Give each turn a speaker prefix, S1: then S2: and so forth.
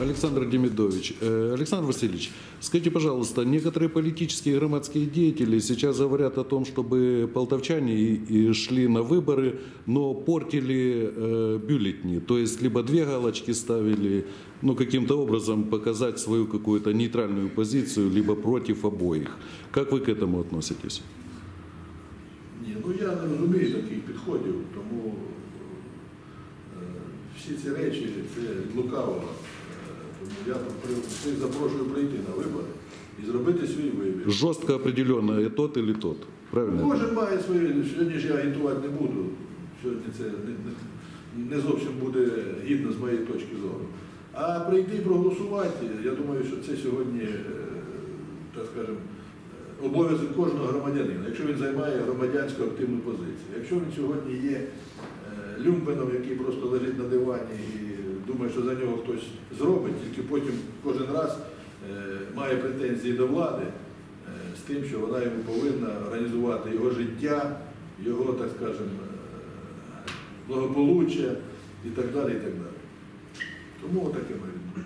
S1: Александр Демидович. Э, Александр Васильевич, скажите, пожалуйста, некоторые политические и громадские деятели сейчас говорят о том, чтобы полтовчане и- и шли на выборы, но портили э, бюллетени. То есть либо две галочки ставили, ну каким-то образом показать свою какую-то нейтральную позицию, либо против обоих. Как вы к этому относитесь?
S2: Ні, ну я не розумію таких підходів, тому е, всі ці речі це лукаво. Я всіх запрошую прийти на вибори і зробити свій вибір.
S1: Жестко определенно, и тот или тот. Правильно?
S2: Кожен має своє, сьогодні ж я агітувати не буду. Сьогодні це не, не, не зовсім буде гідно з моєї точки зору. А прийти і проголосувати, я думаю, що це сьогодні, е, так скажемо, е, обов'язок кожного громадянина, якщо він займає громадянську активну позицію. Якщо він сьогодні є е, люмпеном, який просто лежить на дивані і думає, що за нього хтось зробить, тільки потім кожен раз е, має претензії до влади е, з тим, що вона йому повинна організувати його життя, його, так скажемо, е, благополуччя і так далі. і так далі. Тому отаке моє.